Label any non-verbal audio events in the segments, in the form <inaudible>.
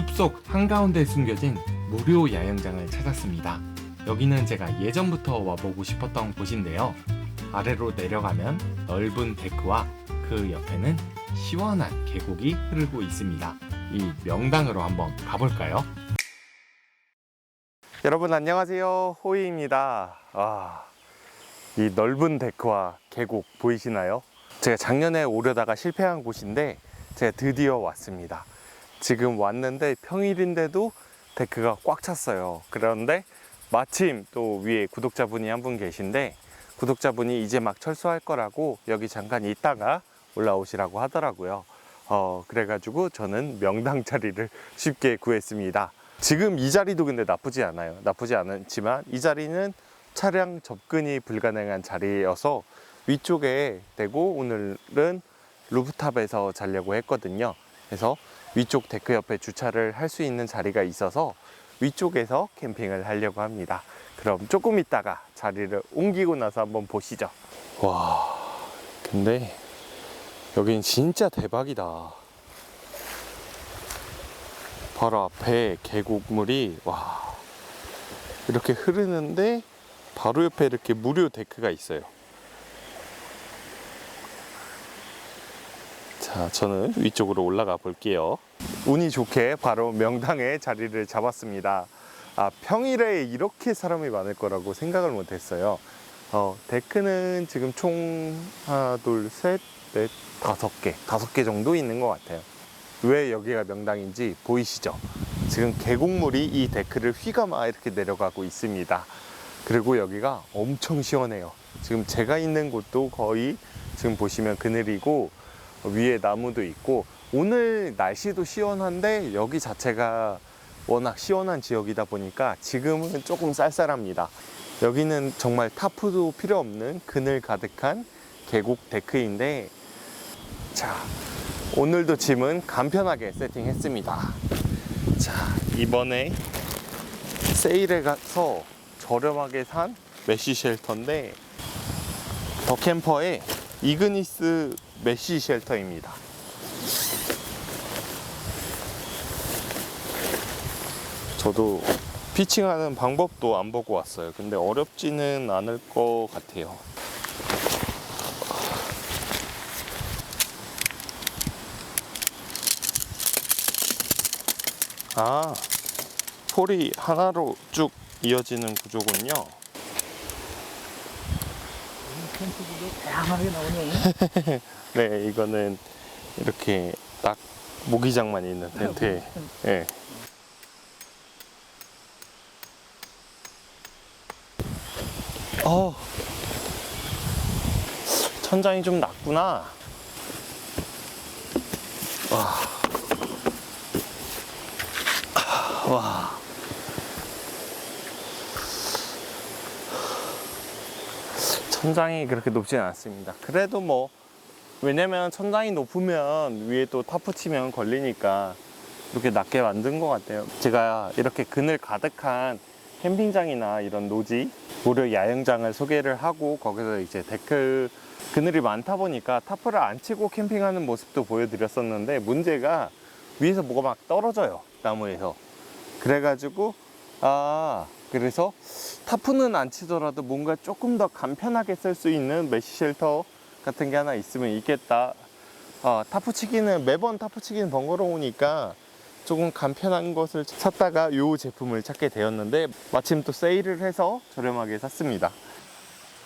숲속 한가운데 숨겨진 무료 야영장을 찾았습니다. 여기는 제가 예전부터 와보고 싶었던 곳인데요. 아래로 내려가면 넓은 데크와 그 옆에는 시원한 계곡이 흐르고 있습니다. 이 명당으로 한번 가볼까요? 여러분 안녕하세요. 호이입니다. 아, 이 넓은 데크와 계곡 보이시나요? 제가 작년에 오려다가 실패한 곳인데 제가 드디어 왔습니다. 지금 왔는데 평일인데도 데크가 꽉 찼어요. 그런데 마침 또 위에 구독자분이 한 분 계신데 구독자분이 이제 막 철수할 거라고 여기 잠깐 있다가 올라오시라고 하더라고요. 어, 그래가지고 저는 명당 자리를 <laughs> 쉽게 구했습니다. 지금 이 자리도 근데 나쁘지 않아요. 나쁘지 않지만 이 자리는 차량 접근이 불가능한 자리여서 위쪽에 대고 오늘은 루프탑에서 자려고 했거든요. 그래서 위쪽 데크 옆에 주차를 할 수 있는 자리가 있어서 위쪽에서 캠핑을 하려고 합니다. 그럼 조금 있다가 자리를 옮기고 나서 한번 보시죠. 와, 근데 여긴 진짜 대박이다. 바로 앞에 계곡물이 와 이렇게 흐르는데 바로 옆에 이렇게 무료 데크가 있어요. 자, 저는 위쪽으로 올라가 볼게요. 운이 좋게 바로 명당에 자리를 잡았습니다. 아, 평일에 이렇게 사람이 많을 거라고 생각을 못 했어요. 어, 데크는 지금 총 하나, 둘, 셋, 넷, 다섯 개, 다섯 개 정도 있는 것 같아요. 왜 여기가 명당인지 보이시죠? 지금 계곡물이 이 데크를 휘감아 이렇게 내려가고 있습니다. 그리고 여기가 엄청 시원해요. 지금 제가 있는 곳도 거의 지금 보시면 그늘이고 위에 나무도 있고 오늘 날씨도 시원한데 여기 자체가 워낙 시원한 지역이다 보니까 지금은 조금 쌀쌀합니다. 여기는 정말 타프도 필요 없는 그늘 가득한 계곡 데크인데 자 오늘도 짐은 간편하게 세팅했습니다. 자 이번에 세일에 가서 저렴하게 산 메쉬 쉘터인데 더 캠퍼의 이그니스 메쉬 쉘터입니다. 저도 피칭하는 방법도 안 보고 왔어요. 근데 어렵지는 않을 것 같아요. 아, 폴이 하나로 쭉 이어지는 구조군요. 텐트도 다양하게 나오네. <laughs> 네, 이거는 이렇게 딱 모기장만 있는 텐트에. 예. 어, 천장이 좀 낮구나. 와. 와. 천장이 그렇게 높지는 않습니다. 그래도 뭐 왜냐면 천장이 높으면 위에 또 타프 치면 걸리니까 이렇게 낮게 만든 것 같아요. 제가 이렇게 그늘 가득한 캠핑장이나 이런 노지, 무료 야영장을 소개를 하고 거기서 이제 데크 그늘이 많다 보니까 타프를 안 치고 캠핑하는 모습도 보여드렸었는데 문제가 위에서 뭐가 막 떨어져요. 나무에서. 그래가지고 아 그래서 타프는 안 치더라도 뭔가 조금 더 간편하게 쓸 수 있는 메쉬 쉘터 같은 게 하나 있으면 있겠다. 아, 타프 치기는 매번 타프 치기는 번거로우니까 조금 간편한 것을 찾다가 이 제품을 찾게 되었는데 마침 또 세일을 해서 저렴하게 샀습니다.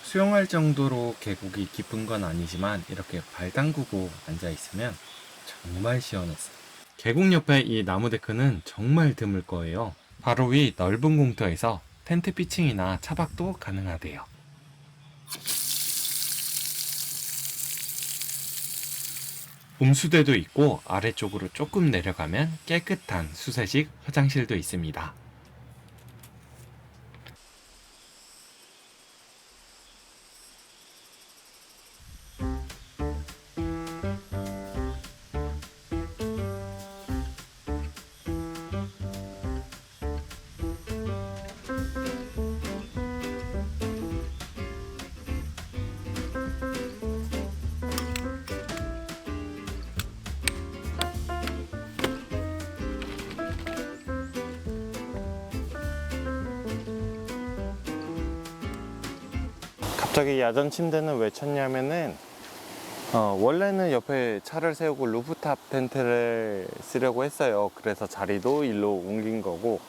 수영할 정도로 계곡이 깊은 건 아니지만 이렇게 발 담그고 앉아 있으면 정말 시원했어요. 계곡 옆에 이 나무 데크는 정말 드물 거예요. 바로 위 넓은 공터에서 텐트 피칭이나 차박도 가능하대요. 음수대도 있고 아래쪽으로 조금 내려가면 깨끗한 수세식 화장실도 있습니다. 갑자기 야전 침대는 왜 쳤냐면은 어, 원래는 옆에 차를 세우고 루프탑 텐트를 쓰려고 했어요. 그래서 자리도 일로 옮긴 거고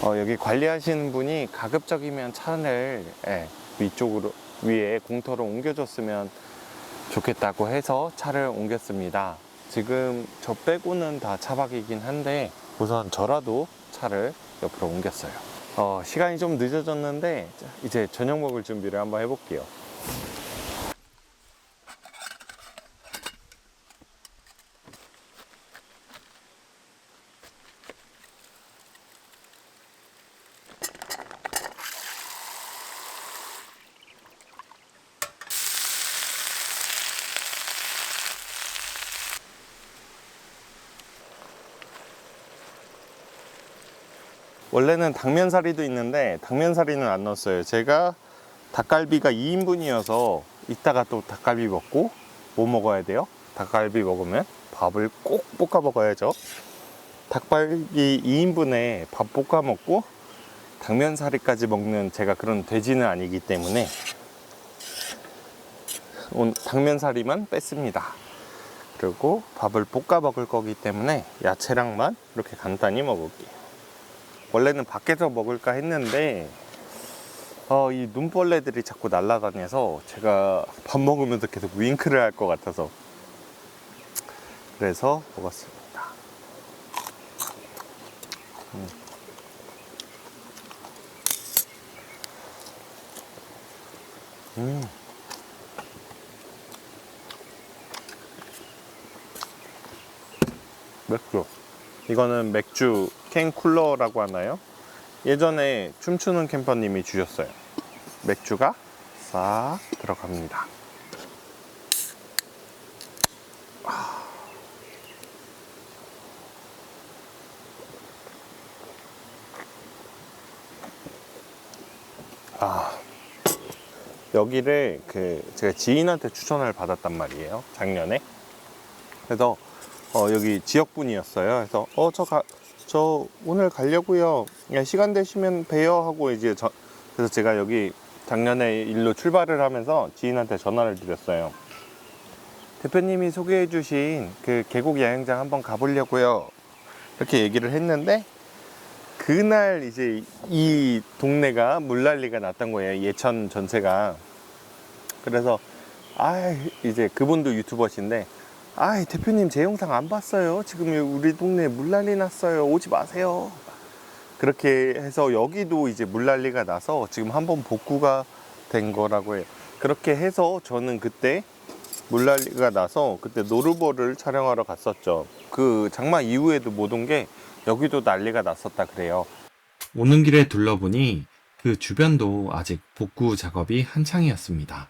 어, 여기 관리하시는 분이 가급적이면 차를 예, 위쪽으로 위에 공터로 옮겨줬으면 좋겠다고 해서 차를 옮겼습니다. 지금 저 빼고는 다 차박이긴 한데 우선 저라도 차를 옆으로 옮겼어요. 어, 시간이 좀 늦어졌는데 이제 저녁 먹을 준비를 한번 해볼게요. 원래는 당면사리도 있는데 당면사리는 안 넣었어요. 제가 닭갈비가 2인분이어서 이따가 또 닭갈비 먹고 뭐 먹어야 돼요? 닭갈비 먹으면 밥을 꼭 볶아 먹어야죠. 닭갈비 2인분에 밥 볶아 먹고 당면사리까지 먹는 제가 그런 돼지는 아니기 때문에 당면사리만 뺐습니다. 그리고 밥을 볶아 먹을 거기 때문에 야채랑만 이렇게 간단히 먹을게요. 원래는 밖에서 먹을까 했는데 어, 이 눈벌레들이 자꾸 날아다녀서 제가 밥 먹으면서 계속 윙크를 할 것 같아서 그래서 먹었습니다. 음. 음. 맥주. 이거는 맥주 캔 쿨러라고 하나요? 예전에 춤추는 캠퍼님이 주셨어요. 맥주가 싹 들어갑니다. 아, 여기를 그 제가 지인한테 추천을 받았단 말이에요. 작년에. 그래서 어, 여기 지역분이었어요. 그래서 어 저 가 저 오늘 가려고요. 야, 시간 되시면 봬요 하고 이제 저, 그래서 제가 여기 작년에 일로 출발을 하면서 지인한테 전화를 드렸어요. 대표님이 소개해 주신 그 계곡 야영장 한번 가보려고요. 이렇게 얘기를 했는데 그날 이제 이 동네가 물난리가 났던 거예요. 예천 전체가. 그래서 아 이제 그분도 유튜버신데 아 대표님 제 영상 안 봤어요. 지금 우리 동네 물난리 났어요. 오지 마세요. 그렇게 해서 여기도 이제 물난리가 나서 지금 한번 복구가 된 거라고 해요. 그렇게 해서 저는 그때 물난리가 나서 그때 노르버를 촬영하러 갔었죠. 그 장마 이후에도 못 온 게 여기도 난리가 났었다 그래요. 오는 길에 둘러보니 그 주변도 아직 복구 작업이 한창이었습니다.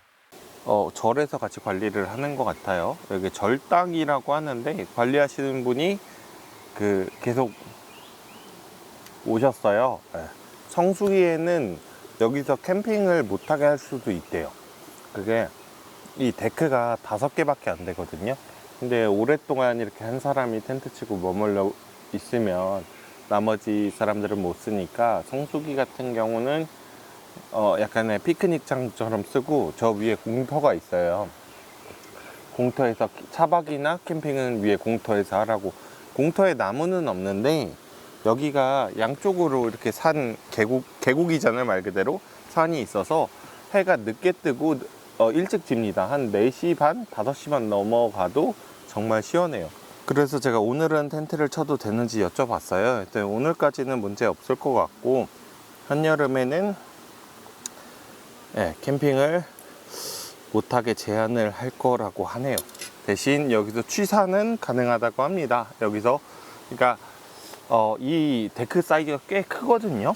어, 절에서 같이 관리를 하는 것 같아요. 여기 절당이라고 하는데 관리하시는 분이 그 계속 오셨어요. 예. 성수기에는 여기서 캠핑을 못하게 할 수도 있대요. 그게 이 데크가 다섯 개밖에 안 되거든요. 근데 오랫동안 이렇게 한 사람이 텐트 치고 머물러 있으면 나머지 사람들은 못 쓰니까 성수기 같은 경우는 어 약간의 피크닉 장처럼 쓰고 저 위에 공터가 있어요. 공터에서 차박이나 캠핑은 위에 공터에서 하라고. 공터에 나무는 없는데 여기가 양쪽으로 이렇게 산 계곡 계곡이잖아요 말 그대로 산이 있어서 해가 늦게 뜨고 어, 일찍 집니다. 한 4시 반, 5시 반 넘어가도 정말 시원해요. 그래서 제가 오늘은 텐트를 쳐도 되는지 여쭤봤어요. 그랬더니 오늘까지는 문제 없을 것 같고 한여름에는 예, 캠핑을 못하게 제한을 할 거라고 하네요. 대신 여기서 취사는 가능하다고 합니다. 여기서 그러니까 어, 이 데크 사이즈가 꽤 크거든요.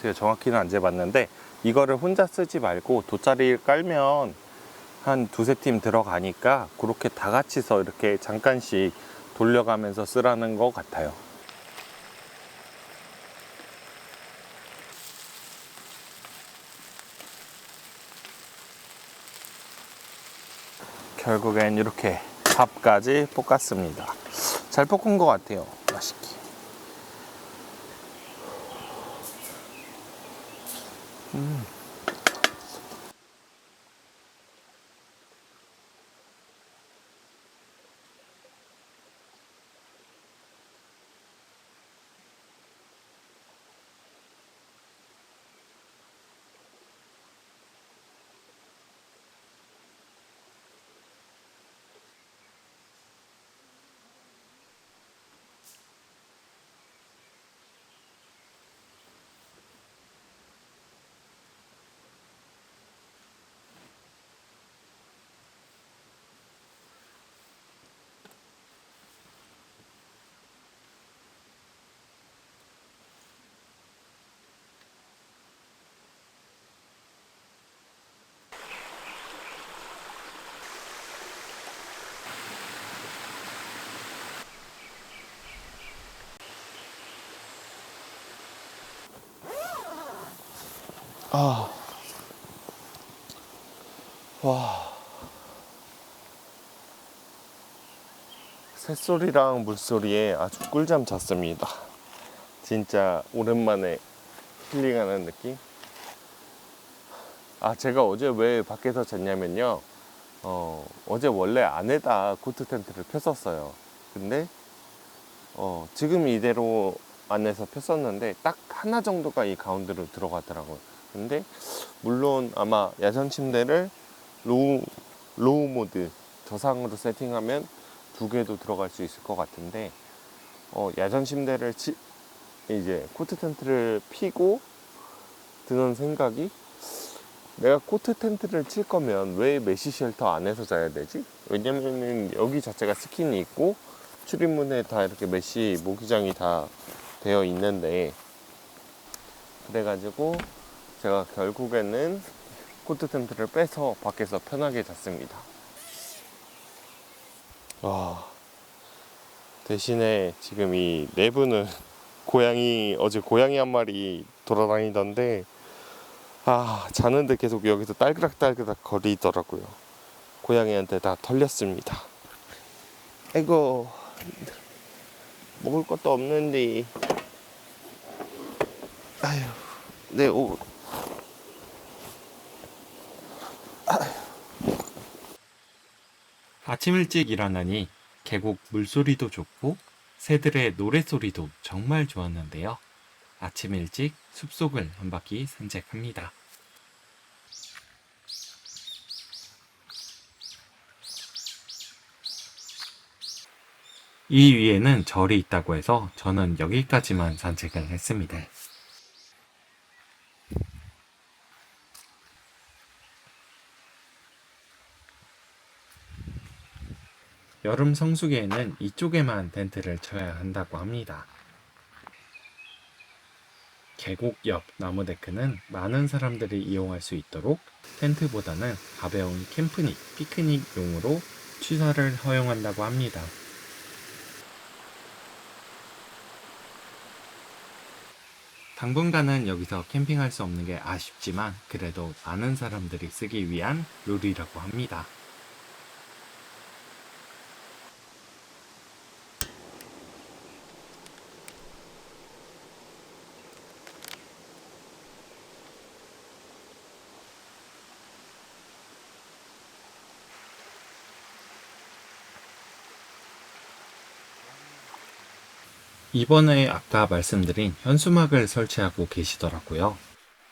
제가 정확히는 안 재봤는데 이거를 혼자 쓰지 말고 돗자리를 깔면 한 두세 팀 들어가니까 그렇게 다 같이서 이렇게 잠깐씩 돌려가면서 쓰라는 것 같아요. 결국엔 이렇게 밥까지 볶았습니다. 잘 볶은 것 같아요. 맛있게. 아. 와. 새소리랑 물소리에 아주 꿀잠 잤습니다. 진짜 오랜만에 힐링하는 느낌? 아, 제가 어제 왜 밖에서 잤냐면요. 어, 어제 원래 안에다 코트 텐트를 폈었어요. 근데, 어, 지금 이대로 안에서 폈었는데, 딱 하나 정도가 이 가운데로 들어가더라고요. 근데, 물론 아마 야전 침대를 로우, 로우 모드, 저상으로 세팅하면 두 개도 들어갈 수 있을 것 같은데, 어, 야전 침대를 치, 이제 코트 텐트를 피고 드는 생각이 내가 코트 텐트를 칠 거면 왜 메시 쉘터 안에서 자야 되지? 왜냐면은 여기 자체가 스킨이 있고 출입문에 다 이렇게 메시 모기장이 다 되어 있는데 그래가지고 제가 결국에는 코트 텐트를 빼서 밖에서 편하게 잤습니다. 와 대신에 지금 이 내부는 <laughs> 고양이 어제 고양이 한 마리 돌아다니던데 아 자는데 계속 여기서 딸그락딸그락 거리더라고요. 고양이한테 다 털렸습니다. 아이고 먹을 것도 없는데 아휴 내 옷. 아침 일찍 일어나니 계곡 물소리도 좋고 새들의 노랫소리도 정말 좋았는데요. 아침 일찍 숲속을 한 바퀴 산책합니다. 이 위에는 절이 있다고 해서 저는 여기까지만 산책을 했습니다. 여름 성수기에는 이쪽에만 텐트를 쳐야 한다고 합니다. 계곡 옆 나무 데크는 많은 사람들이 이용할 수 있도록 텐트보다는 가벼운 캠프닉, 피크닉용으로 취사를 허용한다고 합니다. 당분간은 여기서 캠핑할 수 없는 게 아쉽지만 그래도 많은 사람들이 쓰기 위한 룰이라고 합니다. 이번에 아까 말씀드린 현수막을 설치하고 계시더라고요.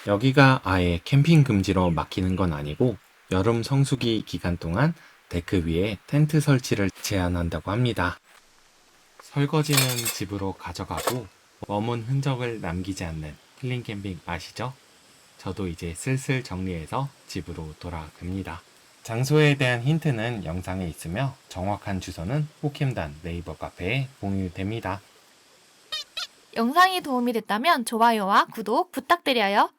여기가 아예 캠핑 금지로 막히는 건 아니고 여름 성수기 기간 동안 데크 위에 텐트 설치를 제한한다고 합니다. 설거지는 집으로 가져가고 머문 흔적을 남기지 않는 힐링 캠핑 아시죠? 저도 이제 슬슬 정리해서 집으로 돌아갑니다. 장소에 대한 힌트는 영상에 있으며 정확한 주소는 포캠단 네이버 카페에 공유됩니다. 영상이 도움이 됐다면 좋아요와 구독 부탁드려요.